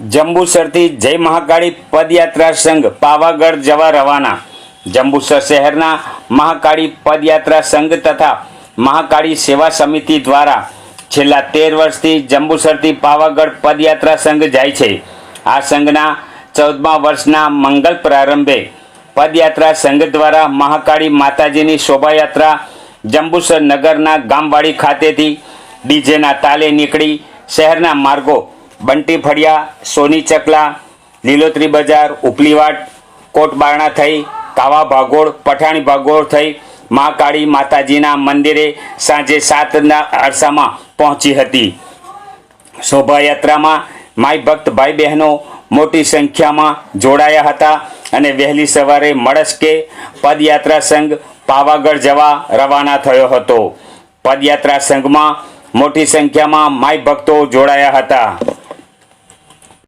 જંબુસરથી જય મહાકાળી પદયાત્રા સંઘ પાવાગઢ જવા રવાના. જંબુસર શહેરના મહાકાળી પદયાત્રા સંઘ તથા મહાકાળી સેવા સમિતિ દ્વારા છેલ્લા તેર વર્ષથી જંબુસરથી પાવાગઢ પદયાત્રા સંઘ જાય છે. આ સંઘના ચૌદમા વર્ષના મંગલ પ્રારંભે પદયાત્રા સંઘ દ્વારા મહાકાળી માતાજીની શોભાયાત્રા જંબુસર નગરના ગામવાડી ખાતેથી ડીજેના તાલે નીકળી શહેરના માર્ગો બંટી ફળિયા, સોની ચકલા, લીલોતરી બજાર ઉપલીવાટ કોટબારણા થઈ, કાવા ભાગોળ, પઠાણી ભાગોળ થઈ મહાકાળી માતાજીના મંદિરે સાંજે સાતના અરસામાં પહોંચી હતી. શોભાયાત્રામાં માય ભક્ત ભાઈ બહેનો મોટી સંખ્યામાં જોડાયા હતા અને વહેલી સવારે મળસ્કે પદયાત્રા સંઘ પાવાગઢ જવા રવાના થયો હતો. પદયાત્રા સંઘમાં મોટી સંખ્યામાં માય ભક્તો જોડાયા હતા.